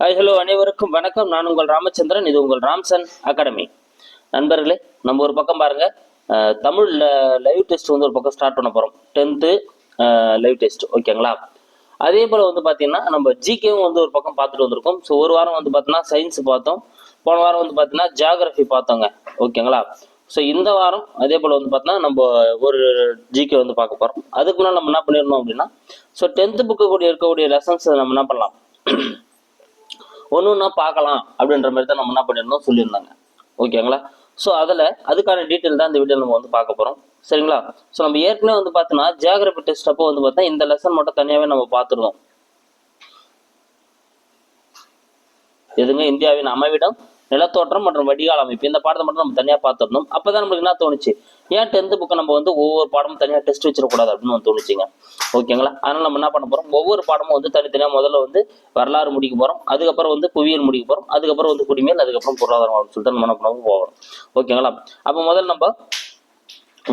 Hi hello அனைவருக்கும் வணக்கம். நான் உங்கள் ராமச்சந்திரன் இது உங்கள் ராம்சன் அகாடமி. நண்பர்களே நம்ம ஒரு பக்கம் பாருங்க. தமிழில் லைவ் டெஸ்ட் வந்து ஒரு பக்கம் ஸ்டார்ட் பண்ண போகிறோம் டென்த்து லைவ் டெஸ்ட் ஓகேங்களா அதே போல் வந்து பார்த்தீங்கன்னா நம்ம ஜிகேவும் வந்து ஒரு பக்கம் பார்த்துட்டு வந்திருக்கோம். ஸோ ஒரு வாரம் வந்து பார்த்தீங்கன்னா சயின்ஸ் பார்த்தோம். போன வாரம் வந்து பார்த்தீங்கன்னா ஜியாகிரஃபி பார்த்தோங்க. ஓகேங்களா ஸோ இந்த வாரம் அதே போல் வந்து பார்த்தோன்னா நம்ம ஒரு ஜிகே வந்து பார்க்க போகிறோம் அதுக்கு முன்னாடி நம்ம என்ன பண்ணிடணும் அப்படின்னா ஸோ டென்த்து புக்கு கூட இருக்கக்கூடிய லெசன்ஸ் நம்ம என்ன பண்ணலாம்? ஒன்று ஒன்றா பார்க்கலாம் அப்படின்ற மாதிரி தான் நம்ம என்ன பண்ணியிருந்தோம் சொல்லியிருந்தாங்க. ஓகேங்களா? ஸோ அதில் அதுக்கான டீட்டெயில் தான் இந்த வீடியோ நம்ம வந்து பார்க்க போகிறோம் சரிங்களா? ஸோ நம்ம ஏற்கனவே வந்து பார்த்தோன்னா ஜியாகிரபி டெஸ்ட் அப்போ வந்து பார்த்தா இந்த லெசன் மட்டும் தனியாகவே நம்ம பார்த்துருந்தோம். எதுங்க? இந்தியாவின் அமைவிடம்? நிலத்தோற்றம் மற்றும் வடிகால் அமைப்பு. இந்த பாடத்தை மட்டும் நம்ம தனியாக பார்த்துடணும். அப்போ தான் நம்மளுக்கு என்ன தோணுச்சு? ஏன் டென்த்து புக்கை நம்ம வந்து ஒவ்வொரு பாடமும் தனியாக டெஸ்ட் வச்சிடக்கூடாது அப்படின்னு வந்து தோணுச்சுங்க. ஓகேங்களா அதனால் நம்ம என்ன பண்ண போகிறோம் ஒவ்வொரு பாடமும் வந்து தனித்தனியாக முதல்ல வந்து வரலாறு முடிக்க போகிறோம் அதுக்கப்புறம் வந்து புவியியல் முடிக்க போகிறோம் அதுக்கப்புறம் வந்து குடிமையல் அதுக்கப்புறம் பொருளாதாரம் அப்படின்னு சொல்லிட்டு நம்ம என்ன பண்ண போகிறோம் ஓகேங்களா அப்போ முதல்ல நம்ம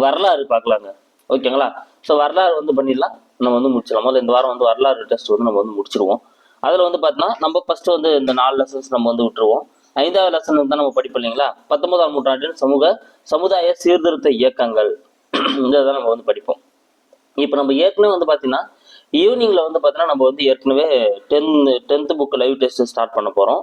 வரலாறு பார்க்கலாங்க. ஓகேங்களா ஸோ வரலாறு வந்து பண்ணிடலாம். நம்ம வந்து முடிச்சிடலாம். முதல்ல இந்த வாரம் வந்து வரலாறு டெஸ்ட் வந்து நம்ம வந்து முடிச்சிருவோம் அதில் வந்து பார்த்தீங்கன்னா நம்ம ஃபஸ்ட்டு வந்து இந்த நாலு லெசன்ஸ் நம்ம வந்து விட்டுருவோம். ஐந்தாவது லட்சம் தான் நம்ம படிப்போம் இல்லைங்களா? பத்தொன்பதாம் நூற்றாண்டின் சமூக சமுதாய சீர்திருத்த இயக்கங்கள். இதை தான் நம்ம வந்து படிப்போம். இப்போ நம்ம ஏற்கனவே வந்து பார்த்தீங்கன்னா ஈவினிங்கில் வந்து பார்த்தீங்கன்னா நம்ம வந்து ஏற்கனவே tenth tenth book live test start பண்ண போகிறோம்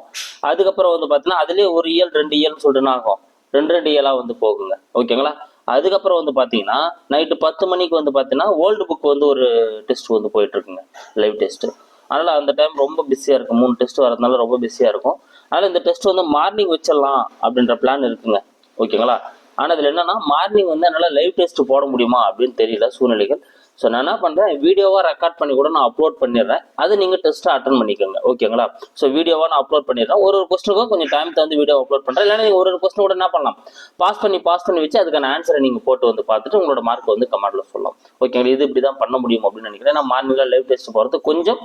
அதுக்கப்புறம் வந்து பார்த்தீங்கன்னா அதுலேயே ஒரு இயல் ரெண்டு இயல்னு சொல்லிட்டுன்னு ஆகும்? ரெண்டு ரெண்டு இயலாக வந்து போகுங்க. ஓகேங்களா? அதுக்கப்புறம் வந்து பார்த்தீங்கன்னா நைட்டு பத்து மணிக்கு வந்து பார்த்தீங்கன்னா ஓல்டு புக் வந்து ஒரு டெஸ்ட் வந்து போயிட்டு இருக்குங்க லைவ் டெஸ்ட்டு அதனால் அந்த டைம் ரொம்ப பிஸியாக இருக்கும். மூணு டெஸ்ட் வரதுனால ரொம்ப பிஸியாக இருக்கும். அதனால் இந்த டெஸ்ட் வந்து மார்னிங் வச்சிடலாம் அப்படின்ற பிளான் இருக்குங்க. ஓகேங்களா ஆனால் இதில் என்னன்னா மார்னிங் வந்து என்னால் லைவ் டெஸ்ட் போட முடியுமா அப்படின்னு தெரியல சூழ்நிலைகள். ஸோ நான் என்ன பண்ணுறேன் வீடியோவாக ரெக்கார்ட் பண்ணி கூட நான் அப்லோட் பண்ணிடுறேன். அதை நீங்கள் டெஸ்ட்டை அட்டன் பண்ணிக்கோங்க. ஓகேங்களா ஸோ வீடியோவாக நான் அப்லோட் பண்ணிடுறேன். ஒரு ஒரு கொஸ்டினுக்கும் கொஞ்சம் டைம் தந்து வீடியோ அப்லோட் பண்ணுறேன் இல்லைன்னா நீங்கள் ஒரு ஒரு கொஸ்டின் கூட என்ன பண்ணலாம்? பாஸ் பண்ணி பாஸ் பண்ணி வச்சு அதுக்கான ஆன்சரை நீங்கள் போட்டு வந்து பார்த்துட்டு உங்களோட மார்க் வந்து கமெண்ட்டில் சொல்லலாம். ஓகேங்களா இது இப்படி தான் பண்ண முடியும் அப்படின்னு நினைக்கிறேன். நான் மார்னிங்கில் லைவ் டெஸ்ட் போகிறது கொஞ்சம்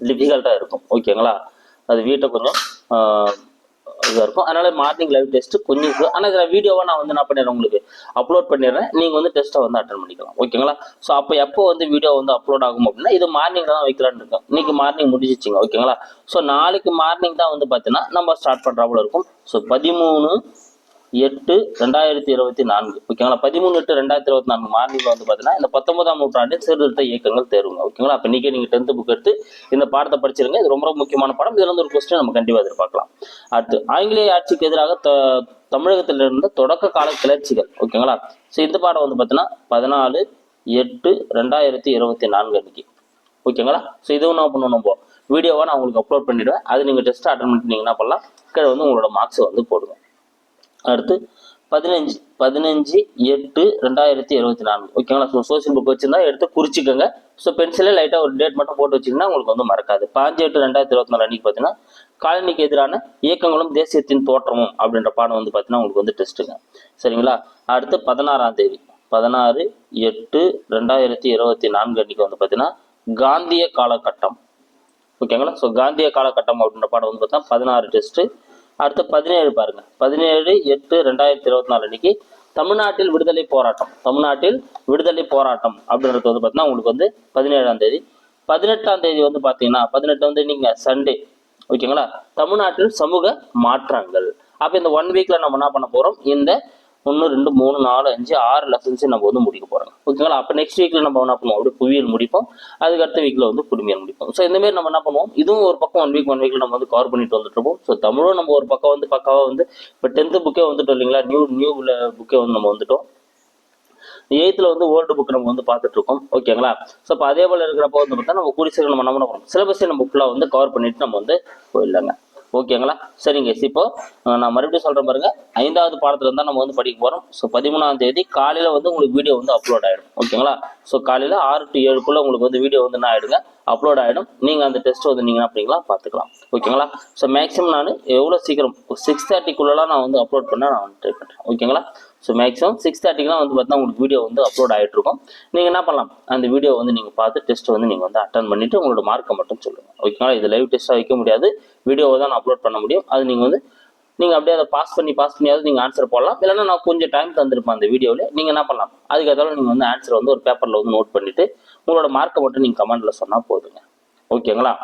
டிஃபிகல்ட்டாக இருக்கும். ஓகேங்களா அது வீட்டை கொஞ்சம் இதாக இருக்கும். அதனால் மார்னிங் லைவ் டெஸ்ட் கொஞ்சம் ஆனால் இதில் வீடியோவாக நான் வந்து என்ன பண்ணிடுறேன் உங்களுக்கு. அப்லோட் பண்ணிடுறேன். நீங்கள் வந்து டெஸ்ட்டை வந்து அட்டன் பண்ணிக்கலாம். ஓகேங்களா ஸோ அப்போ எப்போ வந்து வீடியோ வந்து அப்லோட் ஆகும் அப்படின்னா இது மார்னிங் தான் வைக்கலான்னு இருக்கேன். இன்னைக்கு மார்னிங் முடிஞ்சிச்சிங்க. ஓகேங்களா ஸோ நாளைக்கு மார்னிங் தான் வந்து பார்த்தீங்கன்னா நம்ம ஸ்டார்ட் பண்ணுறாப்புல இருக்கும். ஸோ பதிமூணு எட்டு ரெண்டாயிரத்தி இருபத்தி நான்கு. ஓகேங்களா பதிமூணு எட்டு ரெண்டாயிரத்தி இருபத்தி நான்கு மார்னிங்ல வந்து பார்த்தீங்கன்னா இந்த பத்தொன்பதாம் நூற்றாண்டின் சீர்திருத்த இயக்கங்கள் தேர்வுங்க. ஓகேங்களா அப்போ இன்றைக்கி நீங்கள் டென்த்து புக் எடுத்து இந்த பாடத்தை படிச்சிருங்க. இது ரொம்ப முக்கியமான பாடம். இதுல இருந்து ஒரு கொஸ்டின் நம்ம கண்டிப்பாக எதிர்பார்க்கலாம். அடுத்து ஆங்கிலேய ஆட்சிக்கு எதிராக த- தமிழகத்தில் இருந்த தொடக்க கால கிளர்ச்சிகள். ஓகேங்களா ஸோ இந்த பாடம் வந்து பார்த்தீங்கன்னா பதினாலு எட்டு ரெண்டாயிரத்தி இருபத்தி நான்கு அன்னைக்கு. ஓகேங்களா ஸோ இதுவும் என்ன பண்ணணும் நம்ம வீடியோவாக நான் உங்களுக்கு அப்லோட் பண்ணிடுவேன். அது நீங்கள் டெஸ்ட் அட்டன் பண்ணிட்டு நீங்கள் என்ன பண்ணலாம்? கீழே வந்து உங்களோட மார்க்ஸை வந்து போடுங்க. அடுத்து பதினஞ்சு பதினஞ்சு எட்டு ரெண்டாயிரத்தி இருபத்தி நான்கு. ஓகேங்களா ஸோ சோசியல் புக் வச்சுருந்தா எடுத்து குறிச்சிக்கோங்க. ஸோ பென்சிலே லைட்டாக ஒரு டேட் மட்டும் போட்டு வச்சிங்கன்னா உங்களுக்கு வந்து மறக்காது. பாஞ்சு எட்டு ரெண்டாயிரத்தி இருபத்தி நாலு அன்னைக்கு பார்த்தீங்கன்னா காலனிக்கு எதிரான இயக்கங்களும் தேசியத்தின் தோற்றமும் அப்படின்ற பாடம் வந்து பார்த்தீங்கன்னா உங்களுக்கு வந்து டெஸ்ட்டுங்க சரிங்களா? அடுத்து பதினாறாம் தேதி. பதினாறு எட்டு ரெண்டாயிரத்தி இருபத்தி நான்கு அன்னைக்கு வந்து பார்த்தீங்கன்னா காந்திய காலகட்டம். ஓகேங்களா ஸோ காந்திய காலகட்டம் அப்படின்ற பாடம் வந்து பார்த்தா பதினாறு டெஸ்ட்டு அடுத்து பதினேழு பாருங்க. பதினேழு எட்டு ரெண்டாயிரத்தி இருபத்தி நாலு அன்னைக்கு தமிழ்நாட்டில் விடுதலை போராட்டம். தமிழ்நாட்டில் விடுதலை போராட்டம் அப்படின்றது வந்து பார்த்தீங்கன்னா உங்களுக்கு வந்து பதினேழாம் தேதி. பதினெட்டாம் தேதி வந்து பார்த்தீங்கன்னா பதினெட்டு வந்து நீங்கள் சண்டே ஓகேங்களா தமிழ்நாட்டில் சமூக மாற்றங்கள். அப்போ இந்த ஒன் வீக்கில் நம்ம என்ன பண்ண போகிறோம் இந்த ஒன்று ரெண்டு மூணு நாலு அஞ்சு ஆறு லெசன்ஸே நம்ம வந்து முடிக்க போகிறோம் ஓகேங்களா அப்போ நெக்ஸ்ட் வீக்கில் நம்ம என்ன பண்ணுவோம்? அப்படியே புவியியல் முடிப்போம். அதுக்கு அடுத்த வீக்கில் வந்து குடிமையல் முடிப்போம். ஸோ இந்தமாரி நம்ம என்ன பண்ணுவோம்? இதுவும் ஒரு பக்கம் ஒன் வீக் ஒன் வீக்கில் நம்ம வந்து கவர் பண்ணிட்டு வந்துட்டு இருப்போம். ஸோ தமிழும் நம்ம ஒரு பக்கம் வந்து பக்காவாக வந்து இப்போ டென்த்து புக்கே வந்துட்டோம் இல்லைங்களா? நியூ நியூ புக்கே வந்து நம்ம வந்துட்டோம். எயித்தில் வந்து ஓல்டு புக் நம்ம வந்து பார்த்துட்டு இருக்கோம். ஓகேங்களா ஸோ இப்போ அதே போல் இருக்கிறப்போ வந்து பார்த்தா நம்ம கூடி நம்ம என்ன பண்ண போகிறோம் சிலபஸை நம்ம ஃபுல்லாக வந்து கவர் பண்ணிட்டு நம்ம வந்து போயிடலாங்க. ஓகேங்களா? சரிங்க இப்போ நான் மறுபடியும் சொல்கிறேன் பாருங்க. ஐந்தாவது பாடத்துல இருந்தா நம்ம வந்து படிக்க போகிறோம் ஸோ பதிமூணாம் தேதி காலையில் வந்து உங்களுக்கு வீடியோ வந்து அப்லோட் ஆகிடும் ஓகேங்களா? ஸோ காலையில் ஆறு டு ஏழுக்குள்ளே உங்களுக்கு வந்து வீடியோ வந்து நான் ஆயிடுங்க? அப்லோட் ஆயிடும். நீங்கள் அந்த டெஸ்ட் வந்து நீங்கள் அப்படிங்களா பார்த்துக்கலாம். ஓகேங்களா? ஸோ மேக்ஸிமம் நான் எவ்வளோ சீக்கிரம்? சிக்ஸ் தேர்ட்டிக்குள்ளெலாம் நான் வந்து அப்லோட் பண்ண நான் வந்து ட்ரை பண்ணுறேன் ஓகேங்களா? ஸோ மேக்ஸிமம் சிக்ஸ் தேர்ட்டிக்குலாம் வந்து பார்த்தீங்கன்னா உங்களுக்கு வீடியோ வந்து அப்லோட் ஆகிட்டு இருக்கும் நீங்கள் என்ன பண்ணலாம்? அந்த வீடியோ வந்து நீங்கள் பார்த்து டெஸ்ட் வந்து நீங்கள் வந்து அட்டன் பண்ணிட்டு உங்களோட மார்க்கை மட்டும் சொல்லுங்கள் ஓகேங்களா இது லைவ் டெஸ்ட்டாக வைக்க முடியாது. வீடியோவை தான் நான் அப்லோட் பண்ண முடியும். அது நீங்கள் வந்து நீங்கள் அப்படியே அதை பாஸ் பண்ணி பாஸ் பண்ணியாவது நீங்கள் ஆன்சர் போடலாம். இல்லைன்னா நான் கொஞ்சம் டைம் தந்திருப்பேன் அந்த வீடியோவில் நீங்கள் என்ன பண்ணலாம்? அதுக்கேற்றாலும் நீங்கள் வந்து ஆன்சர் வந்து ஒரு பேப்பரில் வந்து நோட் பண்ணிவிட்டு உங்களோட மார்க்கை மட்டும் நீங்கள் கமெண்ட்டில் சொன்னால் போதுங்க. ஓகேங்களா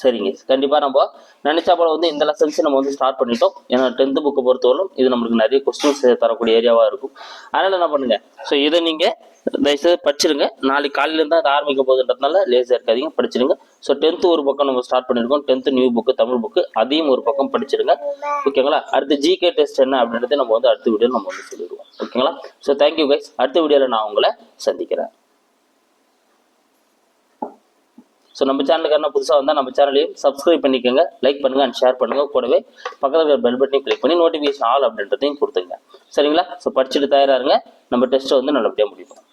சரிங்க. கண்டிப்பாக நம்ம நினைச்சா போல வந்து இந்த லெசன்ஸ் நம்ம வந்து ஸ்டார்ட் பண்ணிட்டோம். ஏன்னா டென்த்து புக்கை பொறுத்தவரைக்கும் இது நம்மளுக்கு நிறைய கொஸ்டின்ஸ் தரக்கூடிய ஏரியாவாக இருக்கும். அதனால் என்ன பண்ணுங்க? ஸோ இதை நீங்கள் தயவுசெய்து படிச்சிருங்க. நாளைக்கு காலையிலேருந்து அது ஆரம்பிக்க போகுதுன்றதுனால லேசாக இருக்காதிங்க. படிச்சிருங்க. ஸோ டென்த்து ஒரு பக்கம் நம்ம ஸ்டார்ட் பண்ணியிருக்கோம் tenth new book Tamil book அதையும் ஒரு பக்கம் படிச்சிருங்க. ஓகேங்களா அடுத்து ஜிகே டெஸ்ட் என்ன அப்படின்றத நம்ம வந்து அடுத்த வீடியோ நம்ம வந்து சொல்லிடுவோம். ஓகேங்களா ஸோ தேங்க்யூ கைஸ் அடுத்த வீடியோவில் நான் உங்களை சந்திக்கிறேன். ஸோ நம்ம சேனலுக்கு என்ன புதுசாக வந்தால் நம்ம சேனலையும் சப்ஸ்கிரைப் பண்ணிக்கோங்க லைக் பண்ணுங்க அண்ட் ஷேர் பண்ணுங்கள் கூடவே பக்கத்தில் இருக்கிற பெல் பட்டனையும் கிளிக் பண்ணி நோட்டிஃபிகேஷன் ஆல் அப்படின்றதையும் கொடுத்துங்க சரிங்களா? ஸோ படிச்சுட்டு தயாராக இருங்க. நம்ம டெஸ்ட்டை வந்து நல்லபடியாக முடிப்போம்.